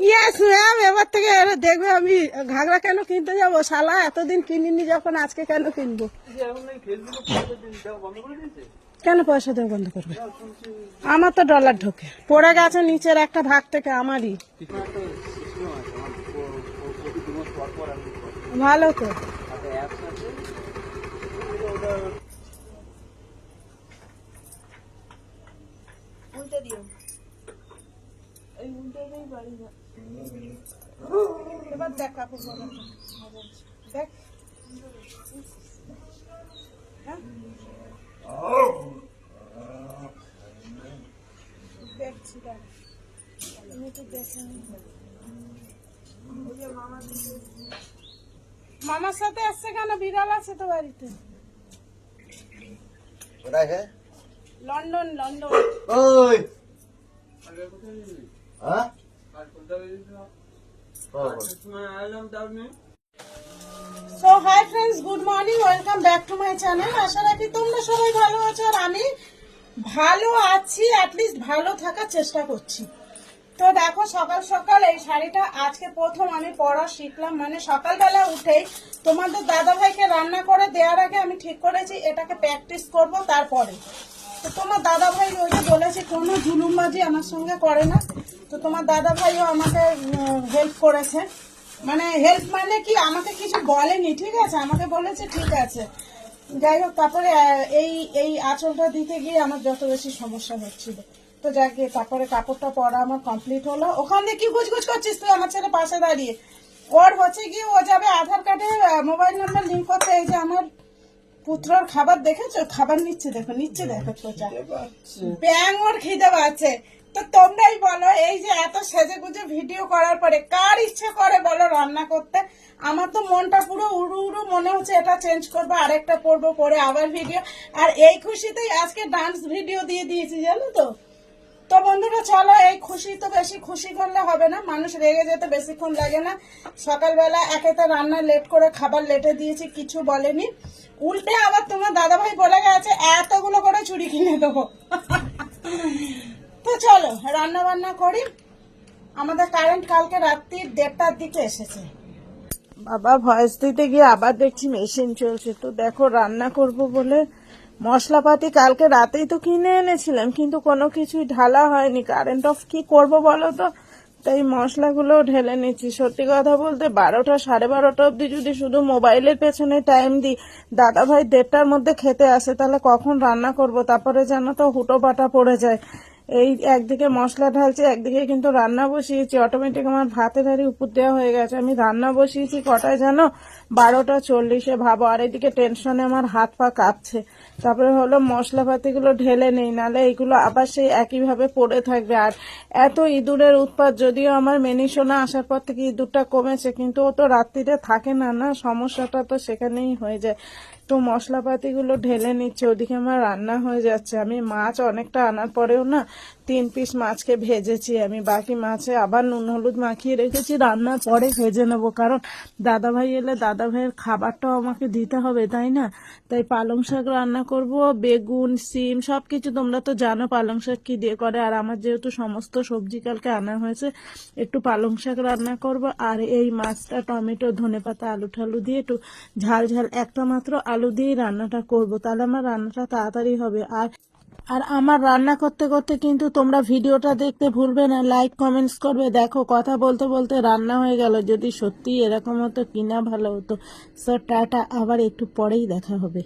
Yes ma'am এবার থেকে দেখবে আমি ঘাগরা কেন কিনতে যাব? শালা, এতদিন কিনিনি যখন, আজকে কেন কিনবো? কেন পয়সা দেওয়া বন্ধ করবে? আমার তো ডলার ঢোকে। পড়ে গেছে নিচের একটা ভাগ থেকে আমারই। ভালো তো উল্টে দিও এই উল্টে দিয়েই বাড়ি যা এবার দেখ কাপড় পরাটা দেখ। হ্যাঁ? দেখছি দেখ। তুমি তো দেখে নি। ওই যে মামা মামার সাথে আসছে কেন? বিড়াল আছে তো বাড়িতে। কোথায় সে? London London. ওই! হ্যাঁ? So hi friends good morning welcome back my আশা রাখি তোমরা সবাই ভালো আছো ভালো আছি ভালো থাকার চেষ্টা করছি। তো দেখো, সকাল সকাল এই শাড়িটা আজকে প্রথম আমি পরা শিখলাম। মানে সকালবেলা উঠেই তোমাদের দাদা ভাইকে রান্না করে দেওয়ার আগে আমি ঠিক করেছি, এটাকে প্র্যাকটিস করব তারপরে। তো তোমার দাদা ভাই যে বলেছে, কোনো জুলুমবাজি আমার সঙ্গে করে না। তো তোমার দাদা ভাইও আমাকে হেল্প করেছে। মানে হেল্প মানে কি? আমাকে কিছু বলেনি, ঠিক আছে? আমাকে বলেছে, ঠিক আছে। যাই হোক, তারপরে এই এই আঁচলটা দিতে গিয়ে আমার যত বেশি সমস্যা হচ্ছিল। তো যাকে তারপরে কাপড়টা পরা আমার কমপ্লিট হলো। ওখান দিয়ে কি গুজগুজ করছিস তুই আমার ছেলে পাশে দাঁড়িয়ে? ওর হচ্ছে কি ও যাবে আধার কার্ডে মোবাইল নাম্বার লিঙ্ক করতে। এই যে আমার পুত্রর খাবার দেখেছ? খাবার নিচ্ছে দেখো নিচ্ছে দেখো চোচা ব্যাং ওর খিদে পাচ্ছে। তো তোমরাই বলো এই যে এত সেজে গুজে ভিডিও করার পরে কার ইচ্ছে করে বলো রান্না করতে? আমার তো মনটা পুরো উড়ু উড়ু মনে হচ্ছে এটা চেঞ্জ করব আরেকটা করব পরে আবার ভিডিও আর এই খুশিতেই আজকে ডান্স ভিডিও দিয়ে দিয়েছি জানো তো? তো বন্ধুরা, চলো, এই খুশি তো বেশি খুশি করলে হবে না। মানুষ রেগে যেতে বেশিক্ষণ লাগে না। সকালবেলা একে তো রান্না লেট করে খাবার লেটে দিয়েছি, কিছু বলেনি। উল্টে আবার তোমার দাদাভাই বলে গেছে, এতগুলো করে চুরি কিনে দেবো। তো চলো রান্না বান্না করি। আমাদের কারেন্ট কালকে রাত্রি দেড়টার দিকে এসেছে। বাবা ভয়েস দিতে গিয়ে আবার দেখছি মেশিন চলছে। তো দেখো, রান্না করব বলে মশলাপাতি কালকে রাতেই তো কিনে এনেছিলাম, কিন্তু কোনো কিছুই ঢালা হয়নি। কারেন্ট অফ কি করব বলো তো? তাই মশলাগুলো ঢেলে নিচ্ছি। সত্যি কথা বলতে বারোটা, সাড়ে বারোটা অবধি যদি শুধু মোবাইলের পেছনে টাইম দিই দাদা ভাই দেড়টার মধ্যে খেতে আসে, তাহলে কখন রান্না করব? তারপরে যেন তো হুটো পাটা পড়ে যায়। এই একদিকে মশলা ঢালছি, একদিকে কিন্তু রান্না বসিয়েছি। অটোমেটিক আমার ভাতের হাড়ি উপর দেওয়া হয়ে গেছে। আমি রান্না বসিয়েছি কটায় জানো? বারোটা চল্লিশে ভাবো, আর এদিকে টেনশনে আমার হাত পা কাঁপছে। তারপরে হলো মশলাপাতিগুলো ঢেলে নেই, নালে এইগুলো আবার সেই একইভাবে পড়ে থাকবে। আর এত ইঁদুরের উৎপাত, যদিও আমার মেনিসোনা আসার পর থেকে ইঁদুরটা কমেছে, কিন্তু ও তো রাত্রিতে থাকে না না? সমস্যাটা তো সেখানেই হয়ে যায়। তো মশলাপাতিগুলো ঢেলে নিচ্ছে, ওদিকে আমার রান্না হয়ে যাচ্ছে। আমি মাছ অনেকটা আনার পরেও না তিন পিস মাছকে ভেজেছি আমি। বাকি মাছে আবার নুন, হলুদ মাখিয়ে রেখেছি। রান্নার পরে ভেজে নেব। কারণ দাদাভাই এলে দাদাভাইয়ের খাবারটাও আমাকে দিতে হবে, তাই না? তাই পালং শাক রান্না করব, বেগুন, সিম সব কিছু তোমরা তো জানো পালং শাক কী দিয়ে করে। আর আমার যেহেতু সমস্ত সবজি কালকে আনা হয়েছে, একটু পালং শাক রান্না করব। আর এই মাছটা টমেটো ধনেপাতা আলু ঠালু দিয়ে একটু ঝাল ঝাল, একটা মাত্র আলু দিয়ে রান্নাটা করব। তাহলে আমার রান্নাটা তাড়াতাড়ি হবে। আর আর আমার রান্না করতে করতে কিন্তু তোমরা ভিডিওটা দেখতে ভুলবে না লাইক কমেন্টস করবে। দেখো, কথা বলতে বলতে রান্না হয়ে গেল। যদি সত্যি এরকম হতো, কিনা ভালো হতো। So tata. আবার একটু পরেই দেখা হবে।